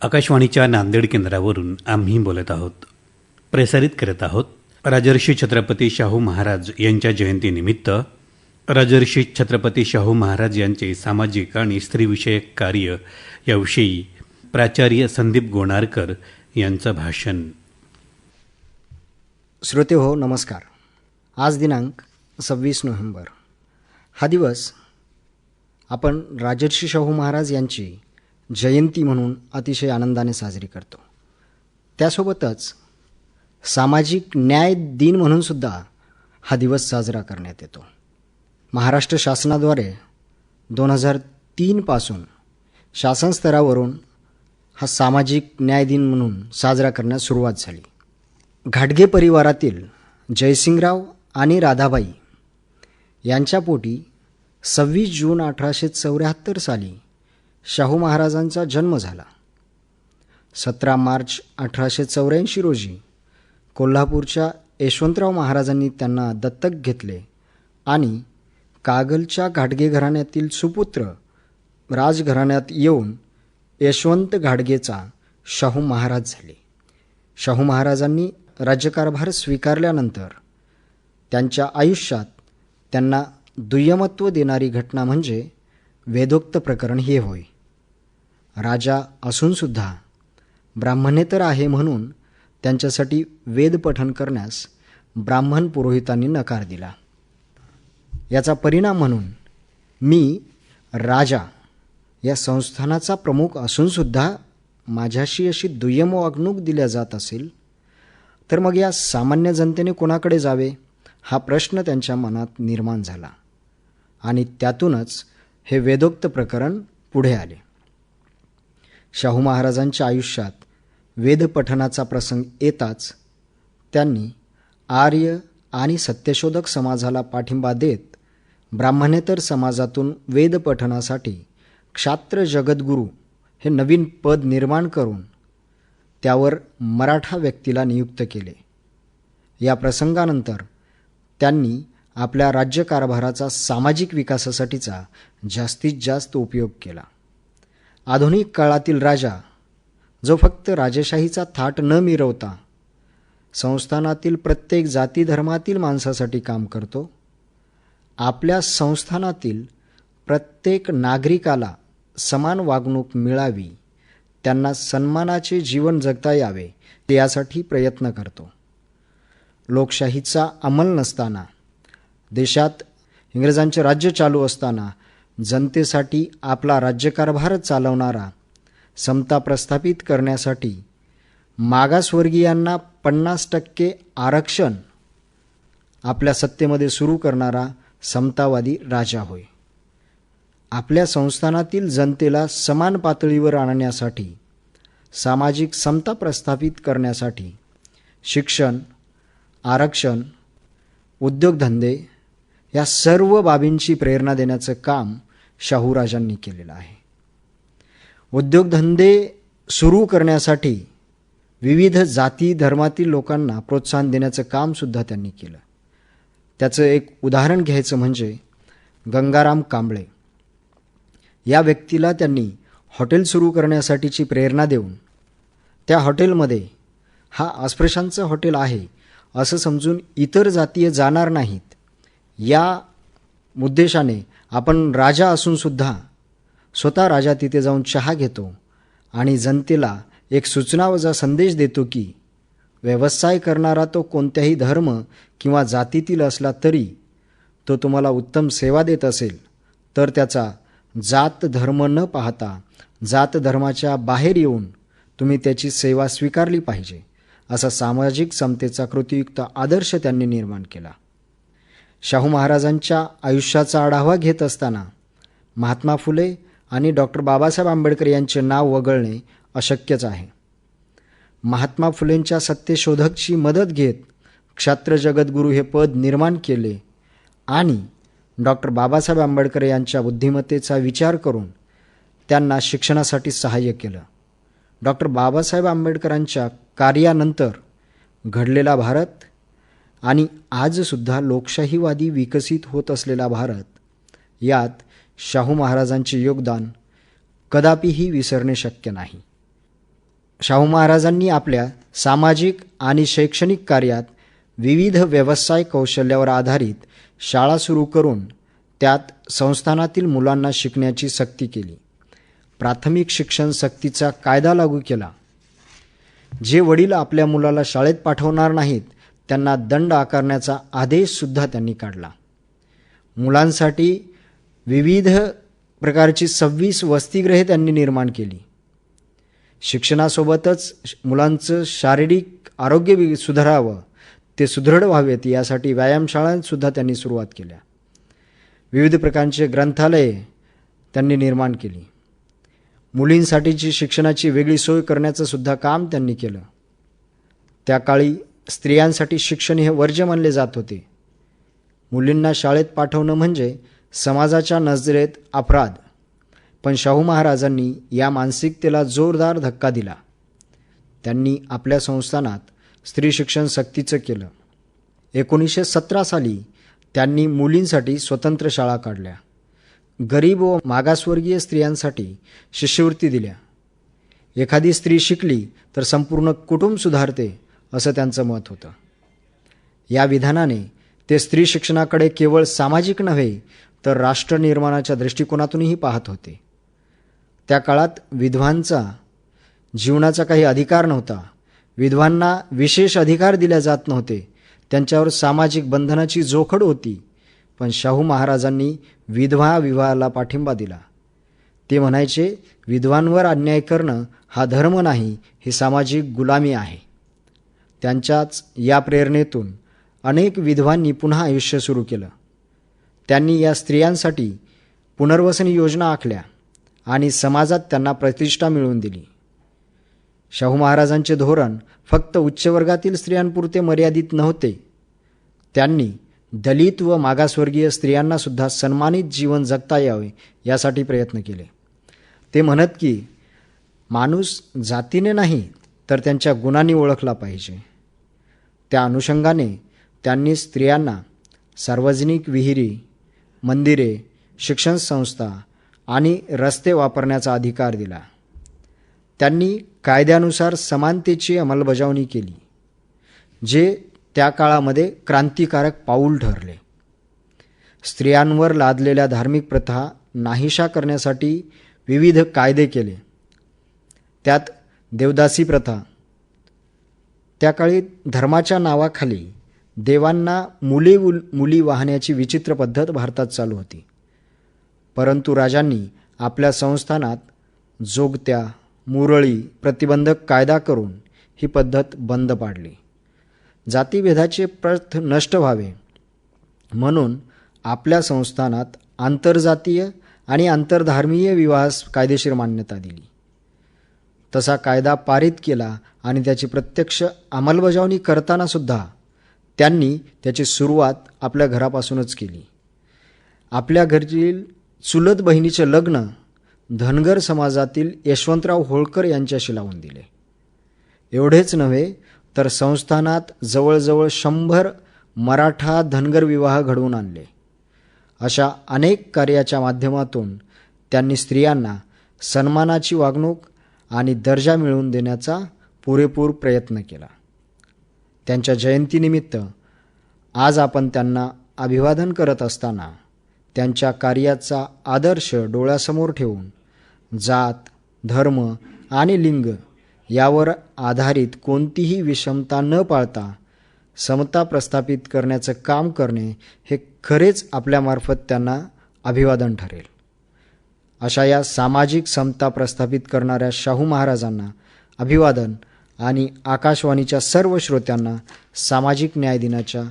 आकाशवाणीच्या नांदेड केंद्रावरून आम्ही बोलत आहोत. प्रसारित करत आहोत राजर्षी छत्रपती शाहू महाराज यांच्या जयंतीनिमित्त. राजर्षी छत्रपती शाहू महाराज यांचे सामाजिक आणि स्त्रीविषयक कार्य याविषयी प्राचार्य संदीप गोणारकर यांचं भाषण. श्रोते हो नमस्कार. आज दिनांक सव्वीस नोव्हेंबर. हा दिवस आपण राजर्षी शाहू महाराज यांची जयंती म्हणून अतिशय आनंदाने साजरी करतो. त्यासोबतच सामाजिक न्याय दिन म्हणूनसुद्धा हा दिवस साजरा करण्यात येतो. महाराष्ट्र शासनाद्वारे दोन हजार तीनपासून शासन स्तरावरून हा सामाजिक न्याय दिन म्हणून साजरा करण्यास सुरुवात झाली. घाटगे परिवारातील जयसिंगराव आणि राधाबाई यांच्या पोटी सव्वीस जून अठराशे चौऱ्याहत्तर साली शाहू महाराजांचा जन्म झाला. सतरा मार्च अठराशे चौऱ्याऐंशी रोजी कोल्हापूरच्या यशवंतराव महाराजांनी त्यांना दत्तक घेतले आणि कागलच्या घाटगे घराण्यातील सुपुत्र राजघराण्यात येऊन यशवंत घाटगेचा शाहू महाराज झाले. शाहू महाराजांनी राज्यकारभार स्वीकारल्यानंतर त्यांच्या आयुष्यात त्यांना दुय्यमत्व देणारी घटना म्हणजे वेदोक्त प्रकरण हे होय. राजा असूनसुद्धा ब्राह्मणेतर आहे म्हणून त्यांच्यासाठी वेदपठन करण्यास ब्राह्मण पुरोहितांनी नकार दिला. याचा परिणाम म्हणून मी राजा या संस्थानाचा प्रमुख असूनसुद्धा माझ्याशी अशी दुय्यम वागणूक दिल्या जात असेल तर मग या सामान्य जनतेने कोणाकडे जावे? हा प्रश्न त्यांच्या मनात निर्माण झाला आणि त्यातूनच हे वेदोक्त प्रकरण पुढे आले. शाहू महाराजांच्या आयुष्यात वेदपठनाचा प्रसंग येताच त्यांनी आर्य आणि सत्यशोधक समाजाला पाठिंबा देत ब्राह्मणेतर समाजातून वेदपठनासाठी क्षात्र जगद्गुरू हे नवीन पद निर्माण करून त्यावर मराठा व्यक्तीला नियुक्त केले. या प्रसंगानंतर त्यांनी आपल्या राज्यकारभाराचा सामाजिक विकासासाठीचा जास्तीत जास्त उपयोग केला. आधुनिक काळातील राजा जो फक्त राजेशाहीचा थाट न मिरवता संस्थानातील प्रत्येक जाती धर्मातील माणसासाठी काम करतो आपल्या संस्थानातील प्रत्येक नागरिकाला समान वागणूक मिळावी त्यांना सन्मानाचे जीवन जगता यावे यासाठी प्रयत्न करतो. लोकशाहीचा अंमल नसताना देशात इंग्रजांचे राज्य चालू असताना जनतेसाठी आपला राज्यकारभार चालवणारा समता प्रस्थापित करण्यासाठी मागासवर्गीयांना पन्नास टक्के आरक्षण आपल्या सत्तेमध्ये सुरू करणारा समतावादी राजा होय. आपल्या संस्थानातील जनतेला समान पातळीवर आणण्यासाठी सामाजिक समता प्रस्थापित करण्यासाठी शिक्षण आरक्षण उद्योगधंदे या सर्व बाबींची प्रेरणा देण्याचं काम शाहूराजांनी केलेलं आहे. उद्योगधंदे सुरू करण्यासाठी विविध जाती धर्मातील लोकांना प्रोत्साहन देण्याचं कामसुद्धा त्यांनी केलं. त्याचं एक उदाहरण घ्यायचं म्हणजे गंगाराम कांबळे. या व्यक्तीला त्यांनी हॉटेल सुरू करण्यासाठीची प्रेरणा देऊन त्या हॉटेलमध्ये हा अस्पृश्यांचं हॉटेल आहे असं समजून इतर जातीय जाणार नाहीत. या उद्देशाने आपण राजा असूनसुद्धा स्वतः राजा तिथे जाऊन चहा घेतो आणि जनतेला एक सूचनावजा संदेश देतो की व्यवसाय करणारा तो कोणत्याही धर्म किंवा जातीतील असला तरी तो तुम्हाला उत्तम सेवा देत असेल तर त्याचा जात धर्म न पाहता जात धर्माच्या बाहेर येऊन तुम्ही त्याची सेवा स्वीकारली पाहिजे असा सामाजिक समतेचा कृतीयुक्त आदर्श त्यांनी निर्माण केला. शाहू महाराजांच्या आयुष्याचा आढावा घेत असताना महात्मा फुले आणि डॉक्टर बाबासाहेब आंबेडकर यांचे नाव वगळणे अशक्यच आहे. महात्मा फुलेंच्या सत्यशोधकची मदत घेत क्षात्र जगद्गुरू हे पद निर्माण केले आणि डॉक्टर बाबासाहेब आंबेडकर यांच्या बुद्धिमत्तेचा विचार करून त्यांना शिक्षणासाठी सहाय्य केलं. डॉक्टर बाबासाहेब आंबेडकरांच्या कार्यानंतर घडलेला भारत आणि आजसुद्धा लोकशाहीवादी विकसित होत असलेला भारत यात शाहू महाराजांचे योगदान कदापिही विसरणे शक्य नाही. शाहू महाराजांनी आपल्या सामाजिक आणि शैक्षणिक कार्यात विविध व्यवसाय कौशल्यावर आधारित शाळा सुरू करून त्यात संस्थानातील मुलांना शिकण्याची सक्ती केली. प्राथमिक शिक्षण सक्तीचा कायदा लागू केला. जे वडील आपल्या मुलाला शाळेत पाठवणार नाहीत त्यांना दंड आकारण्याचा आदेशसुद्धा त्यांनी काढला. मुलांसाठी विविध प्रकारची सव्वीस वसतिगृहे त्यांनी निर्माण केली. शिक्षणासोबतच मुलांचं शारीरिक आरोग्य सुधारावं ते सुदृढ व्हावेत यासाठी व्यायामशाळांसुद्धा त्यांनी सुरुवात केल्या. विविध प्रकारचे ग्रंथालये त्यांनी निर्माण केली. मुलींसाठीची शिक्षणाची वेगळी सोय करण्याचं सुद्धा काम त्यांनी केलं. त्या काळी स्त्रियांसाठी शिक्षण हे वर्ज्य मानले जात होते. मुलींना शाळेत पाठवणं म्हणजे समाजाच्या नजरेत अपराध. पण शाहू महाराजांनी या मानसिकतेला जोरदार धक्का दिला. त्यांनी आपल्या संस्थानात स्त्री शिक्षण सक्तीचं केलं. एकोणीसशे सतरा साली त्यांनी मुलींसाठी स्वतंत्र शाळा काढल्या. गरीब व मागासवर्गीय स्त्रियांसाठी शिष्यवृत्ती दिल्या. एखादी स्त्री शिकली तर संपूर्ण कुटुंब सुधारते असं त्यांचं मत होतं. या विधानाने ते स्त्री शिक्षणाकडे केवळ सामाजिक नव्हे तर राष्ट्रनिर्माणाच्या दृष्टिकोनातूनही पाहत होते. त्या काळात विधवांचा जीवनाचा काही अधिकार नव्हता. विधवांना विशेष अधिकार दिले जात नव्हते. त्यांच्यावर सामाजिक बंधनाची जोखड होती. पण शाहू महाराजांनी विधवा विवाहाला पाठिंबा दिला. ते म्हणायचे विधवांवर अन्याय करणं हा धर्म नाही ही सामाजिक गुलामी आहे. त्यांच्याच या प्रेरणेतून अनेक विधवांनी पुन्हा आयुष्य सुरू केलं. त्यांनी या स्त्रियांसाठी पुनर्वसन योजना आखल्या आणि समाजात त्यांना प्रतिष्ठा मिळवून दिली. शाहू महाराजांचे धोरण फक्त उच्चवर्गातील स्त्रियांपुरते मर्यादित नव्हते. त्यांनी दलित व मागासवर्गीय स्त्रियांनासुद्धा सन्मानित जीवन जगता यावे यासाठी प्रयत्न केले. ते म्हणत की माणूस जातीने नाही तर त्यांच्या गुणांनी ओळखला पाहिजे. त्या अनुषंगाने त्यांनी स्त्रियांना सार्वजनिक विहिरी मंदिरे शिक्षण संस्था आणि रस्ते वापरण्याचा अधिकार दिला. त्यांनी कायद्यानुसार समानतेची अंमलबजावणी केली जे त्या काळामध्ये क्रांतिकारक पाऊल ठरले. स्त्रियांवर लादलेल्या धार्मिक प्रथा नाहीशा करण्यासाठी विविध कायदे केले. त्यात देवदासी प्रथा त्या काळी धर्माच्या नावाखाली देवांना मुली मुली वाहण्याची विचित्र पद्धत भारतात चालू होती. परंतु राजांनी आपल्या संस्थानात जोगत्या मुरळी प्रतिबंधक कायदा करून ही पद्धत बंद पाडली. जातीभेदाचे प्रथ नष्ट व्हावे म्हणून आपल्या संस्थानात आंतरजातीय आणि आंतरधर्मीय विवाहास कायदेशीर मान्यता दिली. तसा कायदा पारित केला आणि त्याची प्रत्यक्ष अंमलबजावणी करताना सुद्धा त्यांनी त्याची सुरुवात आपल्या घरापासूनच केली. आपल्या घरील चुलत बहिणीचे लग्न धनगर समाजातील यशवंतराव होळकर यांच्याशी लावून दिले. एवढेच नव्हे तर संस्थानात जवळजवळ शंभर मराठा धनगर विवाह घडवून आणले. अशा अनेक कार्याच्या माध्यमातून त्यांनी स्त्रियांना सन्मानाची वागणूक आणि दर्जा मिळवून देण्याचा पुरेपूर प्रयत्न केला. त्यांच्या जयंतीनिमित्त आज आपण त्यांना अभिवादन करत असताना त्यांच्या कार्याचा आदर्श डोळ्यासमोर ठेवून जात धर्म आणि लिंग यावर आधारित कोणतीही विषमता न पाळता समता प्रस्थापित करण्याचं काम करणे हे खरेच आपल्यामार्फत त्यांना अभिवादन ठरेल. अशा या सामाजिक समता प्रस्थापित करणाऱ्या शाहू महाराजांना अभिवादन आणि आकाशवाणीच्या सर्व श्रोत्यांना सामाजिक न्याय दिनाच्या